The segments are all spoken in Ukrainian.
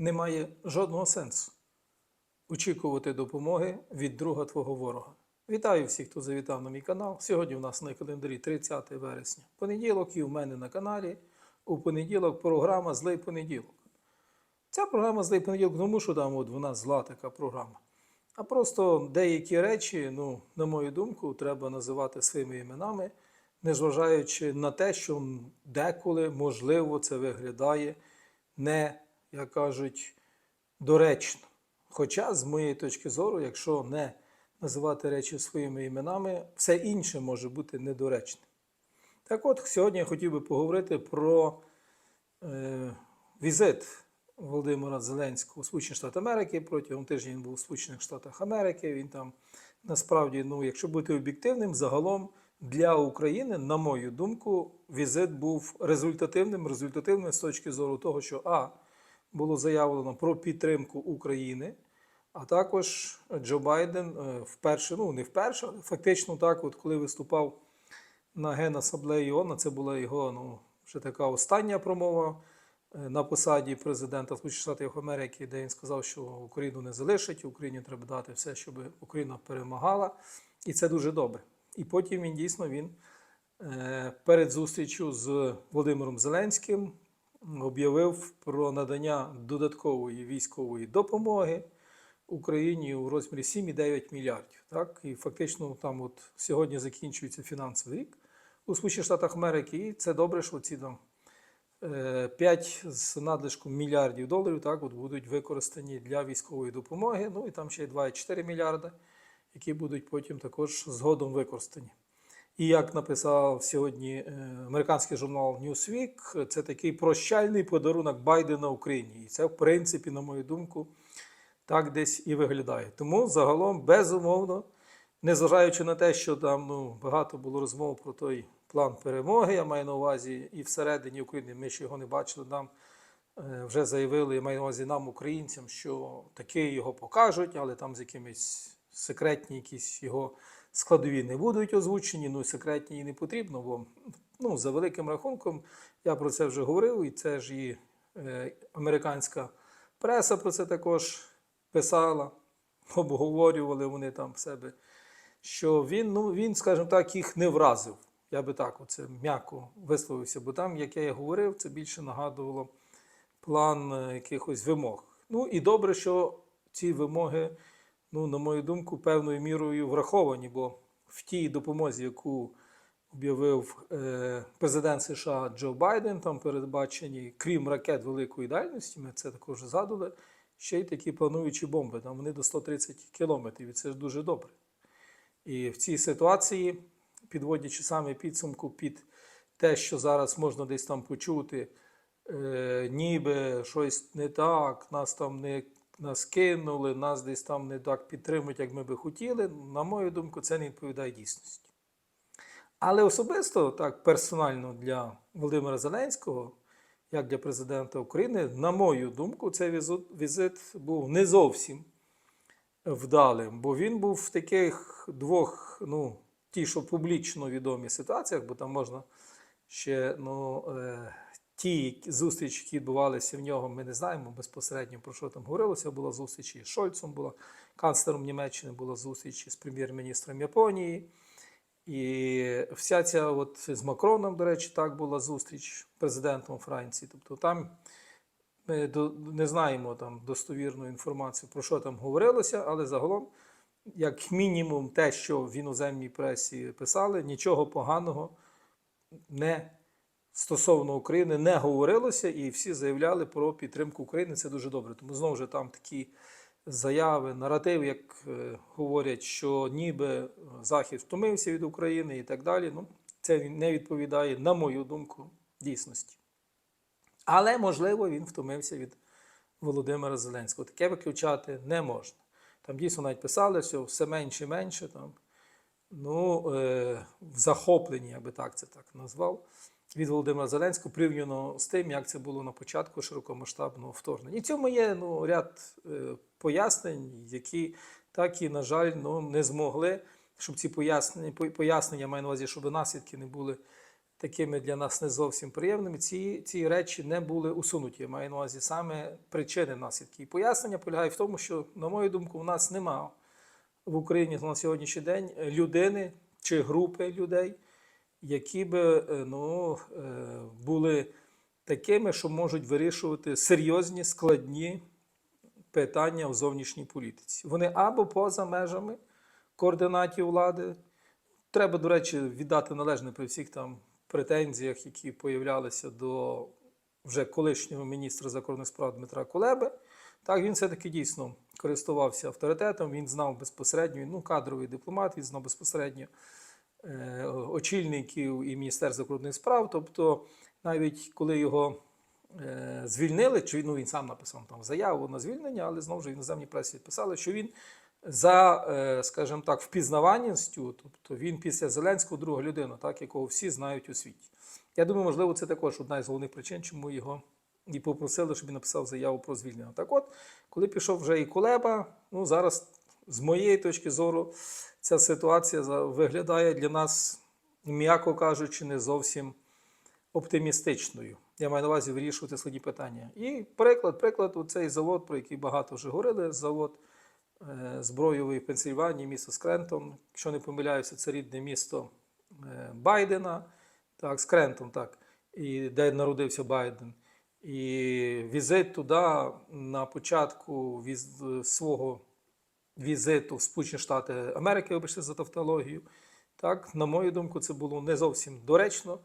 немає жодного сенсу очікувати допомоги від друга твого ворога. Вітаю всіх, хто завітав на мій канал. Сьогодні у нас на календарі 30 вересня. Понеділок і у мене на каналі. У понеділок програма Злий понеділок. Ця програма Злий понеділок, тому що там от вона зла така програма. А просто деякі речі, ну, на мою думку, треба називати своїми іменами, незважаючи на те, що деколи, можливо, це виглядає не, як кажуть, доречно. Хоча, з моєї точки зору, якщо не називати речі своїми іменами, все інше може бути недоречним. Так от, сьогодні я хотів би поговорити про е, візит Володимира Зеленського у Сполучені Штати Америки. Протягом тижня він був у Сполучених Штатах Америки. Він там насправді, ну, якщо бути об'єктивним, загалом для України, на мою думку, візит був результативним. Результативним з точки зору того, що А було заявлено про підтримку України. А також Джо Байден е, вперше, ну не вперше, але фактично так, от коли виступав на Генасамблеї ООН, це була його ну, вже така остання промова е, на посаді президента Сполучених Штатів Америки, де він сказав, що Україну не залишить, Україні треба дати все, щоб Україна перемагала. І це дуже добре. І потім він дійсно він е, перед зустрічю з Володимиром Зеленським об'явив про надання додаткової військової допомоги. Україні у розмірі 7,9 мільярдів. Так? І фактично там от сьогодні закінчується фінансовий рік у Сполучених Штатах Америки, і це добре, що ці там 5 з надлишком мільярдів доларів так, от будуть використані для військової допомоги. Ну і там ще й 2,4 мільярди, які будуть потім також згодом використані. І як написав сьогодні е, американський журнал Newsweek, це такий прощальний подарунок Байдена Україні. І це, в принципі, на мою думку, так десь і виглядає. Тому загалом, безумовно, незважаючи на те, що там ну, багато було розмов про той план перемоги, я маю на увазі, і всередині України ми ще його не бачили, нам е, вже заявили, я маю на увазі нам, українцям, що таки його покажуть, але там з якимись секретні якісь його складові не будуть озвучені, ну секретні і не потрібно, бо ну, за великим рахунком я про це вже говорив, і це ж і е, американська преса про це також писала, обговорювали вони там в себе, що він, ну, він, скажімо так, їх не вразив. Я би так оце м'яко висловився, бо там, як я і говорив, це більше нагадувало план е, якихось вимог. Ну і добре, що ці вимоги, ну, на мою думку, певною мірою враховані, бо в тій допомозі, яку об'явив е, президент США Джо Байден, там передбачені, крім ракет великої дальності, ми це також згадували, ще й такі плануючі бомби. Там вони до 130 кілометрів, і це ж дуже добре. І в цій ситуації, підводячи саме підсумку під те, що зараз можна десь там почути, е, ніби щось не так, нас там не нас кинули, нас десь там не так підтримують, як ми би хотіли. На мою думку, це не відповідає дійсності. Але особисто, так, персонально для Володимира Зеленського, як для президента України, на мою думку, цей візит, був не зовсім вдалим, бо він був в таких двох, ну, ті, що публічно відомі ситуаціях, бо там можна ще ну, е, ті зустрічі, які відбувалися в нього, ми не знаємо безпосередньо про що там говорилося. Була зустріч із Шольцем, була канцлером Німеччини, була зустріч з прем'єр-міністром Японії. І вся ця от з Макроном, до речі, так була зустріч президентом Франції. Тобто там ми не знаємо там достовірну інформацію, про що там говорилося, але загалом, як мінімум, те, що в іноземній пресі писали, нічого поганого не стосовно України не говорилося, і всі заявляли про підтримку України. Це дуже добре. Тому знову ж там такі заяви, наратив, як е, говорять, що ніби е, Захід втомився від України і так далі. Ну, це не відповідає, на мою думку, дійсності. Але, можливо, він втомився від Володимира Зеленського. Таке виключати не можна. Там дійсно навіть писали, що все менше і менше. Там, ну, е, в захопленні, я би так це так назвав, від Володимира Зеленського порівняно з тим, як це було на початку широкомасштабного вторгнення. І в цьому є ну, ряд е, пояснень, які так і, на жаль, ну, не змогли, щоб ці пояснення, пояснення, маю на увазі, щоб наслідки не були такими для нас не зовсім приємними, ці, ці речі не були усунуті. Я маю на увазі саме причини наслідки. І пояснення полягає в тому, що, на мою думку, у нас немає в Україні на сьогоднішній день людини чи групи людей, які би е, ну, е, були такими, що можуть вирішувати серйозні складні питання в зовнішній політиці. Вони або поза межами координатів влади. Треба, до речі, віддати належне при всіх там претензіях, які появлялися до вже колишнього міністра закордонних справ Дмитра Кулеби. Так, він все-таки дійсно користувався авторитетом, він знав безпосередньо, ну, кадровий дипломат, він знав безпосередньо е, очільників і Міністерства закордонних справ. Тобто, навіть коли його е, звільнили, чи ну, він сам написав там заяву на звільнення, але знову ж в іноземній пресі писали, що він за, е, скажімо так, впізнаваністю, тобто він після Зеленського друга людина, так, якого всі знають у світі. Я думаю, можливо, це також одна із головних причин, чому його і попросили, щоб він написав заяву про звільнення. Так от, коли пішов вже і Кулеба, ну зараз, з моєї точки зору, ця ситуація виглядає для нас, м'яко кажучи, не зовсім оптимістичною. Я маю на увазі вирішувати складні питання. І приклад, приклад, цей завод, про який багато вже говорили, завод е, збройовий в Пенсильванії, місто Скрентон. Якщо не помиляюся, це рідне місто е, Байдена, так, Скрентон, так, і де народився Байден. І візит туди на початку віз, свого візиту в Сполучені Штати Америки, вибачте за тавтологію. Так, на мою думку, це було не зовсім доречно,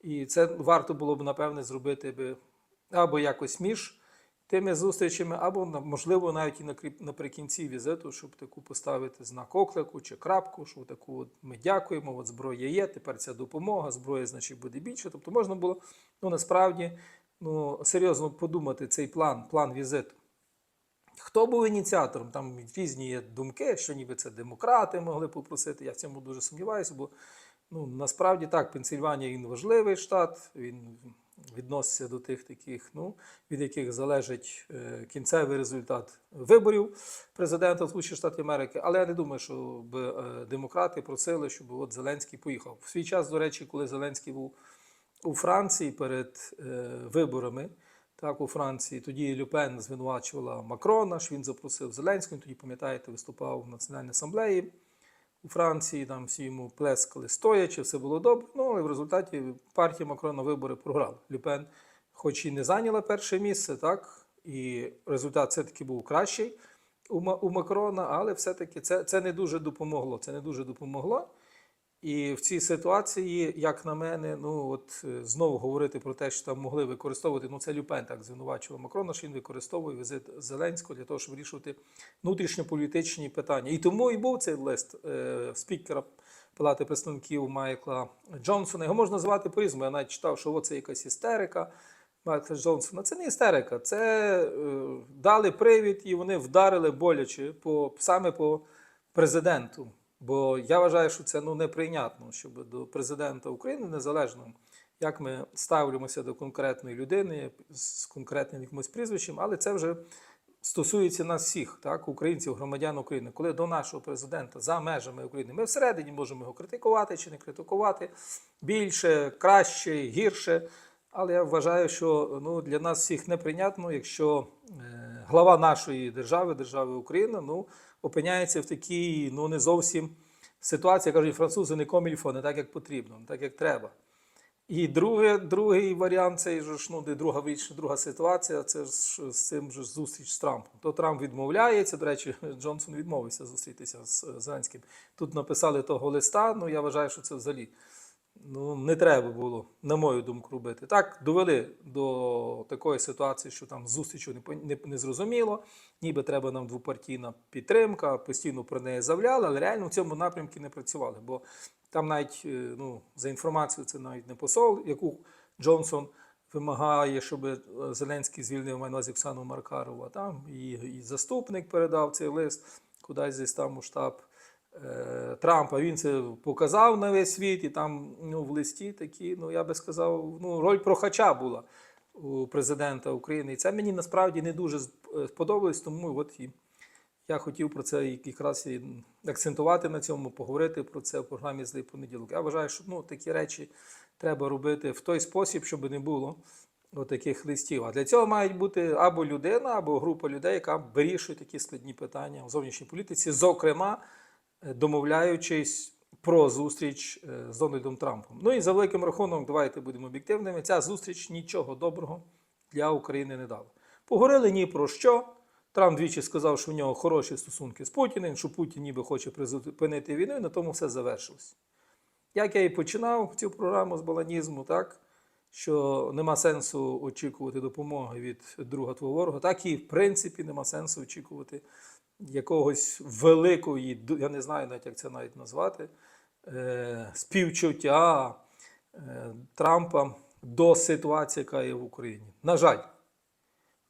і це варто було б, напевне, зробити би або якось між тими зустрічами, або можливо навіть і наприкінці візиту, щоб таку поставити знак оклику чи крапку, що таку от ми дякуємо, от зброя є, тепер ця допомога, зброя, значить, буде більше. Тобто можна було ну, насправді ну, серйозно подумати цей план, план візиту. Хто був ініціатором? Там різні є думки, що ніби це демократи могли попросити. Я в цьому дуже сумніваюся, бо ну, насправді так, Пенсильванія він важливий штат, він відноситься до тих таких, ну, від яких залежить е, кінцевий результат виборів президента Сполучених Штатів Америки. Але я не думаю, що б, е, демократи просили, щоб от Зеленський поїхав. В свій час, до речі, коли Зеленський був у Франції перед е, виборами. Так, у Франції тоді Люпен звинувачувала Макрона, що він запросив Зеленського. Тоді, пам'ятаєте, виступав в Національній асамблеї у Франції. Там всі йому плескали стоячи, все було добре. Ну, але в результаті партія Макрона вибори програла. Люпен, хоч і не зайняла перше місце, так, і результат все-таки був кращий у Макрона, але все-таки це, це не дуже допомогло. Це не дуже допомогло. І в цій ситуації, як на мене, ну от е, знову говорити про те, що там могли використовувати, ну це Люпен так звинувачував Макрона, що він використовує візит Зеленського для того, щоб вирішувати внутрішньополітичні питання. І тому і був цей лист е, спікера Палати представників Майкла Джонсона. Його можна назвати по-різному. Я навіть читав, що оце якась істерика. Майкла Джонсона. Це не істерика, це е, дали привід і вони вдарили боляче по, саме по президенту. Бо я вважаю, що це ну, неприйнятно, щоб до президента України, незалежно як ми ставлюємося до конкретної людини з конкретним якимось прізвищем, але це вже стосується нас всіх, так, українців, громадян України. Коли до нашого президента за межами України, ми всередині можемо його критикувати чи не критикувати більше, краще, гірше. Але я вважаю, що ну, для нас всіх неприйнятно, якщо е, глава нашої держави, держави Україна, ну, опиняється в такій ну, не зовсім ситуації, кажуть французи, не комільфо, не так, як потрібно, не так, як треба. І друге, другий варіант, це ж ну, де друга річ, друга ситуація, це ж з цим же зустріч з Трампом. То Трамп відмовляється. До речі, Джонсон відмовився зустрітися з Зеленським. Тут написали того листа. Ну я вважаю, що це взагалі ну, не треба було, на мою думку, робити. Так, довели до такої ситуації, що там зустрічу не, не, не зрозуміло, ніби треба нам двопартійна підтримка, постійно про неї заявляли, але реально в цьому напрямку не працювали. Бо там навіть, е, ну, за інформацією, це навіть не посол, яку Джонсон вимагає, щоб е, Зеленський звільнив на увазі Оксану Маркарову, а там і, і заступник передав цей лист кудись десь там у штаб Трампа. Він це показав на весь світ, і там ну, в листі такі, ну я би сказав, ну, роль прохача була у президента України. І це мені насправді не дуже е, сподобалось, тому от і Я хотів про це якраз і акцентувати на цьому, поговорити про це в програмі Злий понеділок. Я вважаю, що ну, такі речі треба робити в той спосіб, щоб не було таких листів. А для цього мають бути або людина, або група людей, яка вирішує такі складні питання у зовнішній політиці, зокрема, е, домовляючись про зустріч е, з Дональдом Трампом. Ну і за великим рахунком, давайте будемо об'єктивними. Ця зустріч нічого доброго для України не дала. Поговорили ні про що. Трамп двічі сказав, що в нього хороші стосунки з Путіним, що Путін ніби хоче призупинити війну, і на тому все завершилось. Як я і починав цю програму з баланізму, так, що нема сенсу очікувати допомоги від друга твого ворога, так і в принципі нема сенсу очікувати якогось великої, я не знаю навіть, як це навіть назвати, е, співчуття е, Трампа до ситуації, яка є в Україні. На жаль.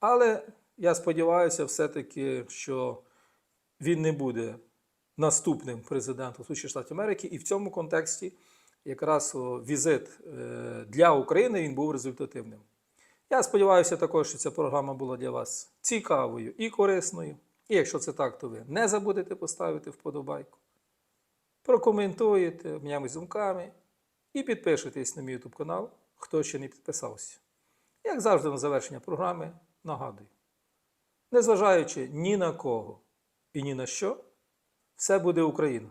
Але я сподіваюся, все-таки, що він не буде наступним президентом Сполучених Штатів Америки, і в цьому контексті якраз візит е, для України він був результативним. Я сподіваюся також, що ця програма була для вас цікавою і корисною. І якщо це так, то ви не забудете поставити вподобайку, прокоментуєте, обмінямось думками і підпишитесь на мій YouTube канал, хто ще не підписався. Як завжди, на завершення програми нагадую. Незважаючи ні на кого і ні на що, все буде Україна.